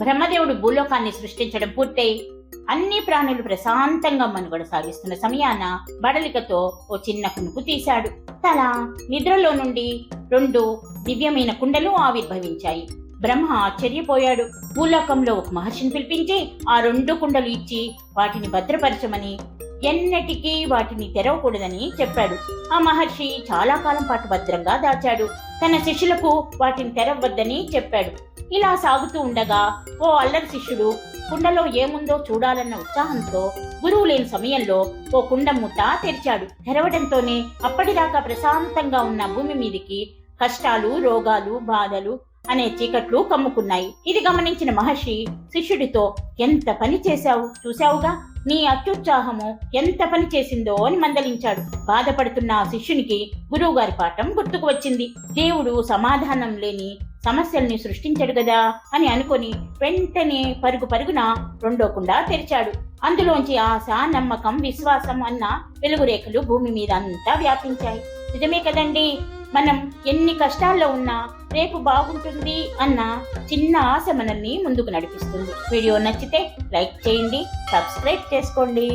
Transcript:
బ్రహ్మదేవుడు భూలోకాన్ని సృష్టించడం పూర్తయి అన్ని ప్రాణులు ప్రశాంతంగా మనుగడ సాగిస్తున్న సమయాన బడలికతో ఓ చిన్న కునుకు తీశాడు. తల నిద్రలో నుండి రెండు దివ్యమైన కుండలు ఆవిర్భవించాయి. బ్రహ్మ ఆశ్చర్యపోయాడు. భూలోకంలో ఒక మహర్షిని పిలిపించి ఆ రెండు కుండలు ఇచ్చి వాటిని భద్రపరచమని ఎన్నటికీ వాటిని తెరవకూడదని చెప్పాడు. ఆ మహర్షి చాలా కాలం పాటు భద్రంగా దాచాడు. తన శిష్యులకు వాటిని తెరవద్దని చెప్పాడు. ఇలా సాగుతూ ఉండగా ఓ అల్లరి శిష్యుడు కుండలో ఏముందో చూడాలన్న ఉత్సాహంతో గురువు లేని సమయంలో ఓ కుండ మూత తెరిచాడు. తెరవడంతోనే అప్పటిదాకా ప్రశాంతంగా ఉన్న భూమి మీదికి కష్టాలు రోగాలు బాధలు అనే చీకట్లు కమ్ముకున్నాయి. ఇది గమనించిన మహర్షి శిష్యుడితో ఎంత పని చేశావు? చూశావుగా? నీ అత్యుత్సాహము ఎంత పని చేసిందో అని మందలించాడు. బాధపడుతున్న ఆ శిష్యునికి గురువుగారి పాఠం గుర్తుకు వచ్చింది. దేవుడు సమాధానం లేని సమస్యల్ని సృష్టించడు కదా అని అనుకొని వెంటనే పరుగు పరుగున రెండోకుండా తెరిచాడు. అందులోంచి ఆశ నమ్మకం విశ్వాసం అన్న వెలుగురేఖలు భూమి మీద అంతా వ్యాపించాయి. నిజమే కదండి? మనం ఎన్ని కష్టాల్లో ఉన్నా రేపు బాగుంటుంది అన్న చిన్న ఆశ మనల్ని ముందుకు నడిపిస్తుంది. వీడియో నచ్చితే లైక్ చేయండి సబ్స్క్రైబ్ చేసుకోండి.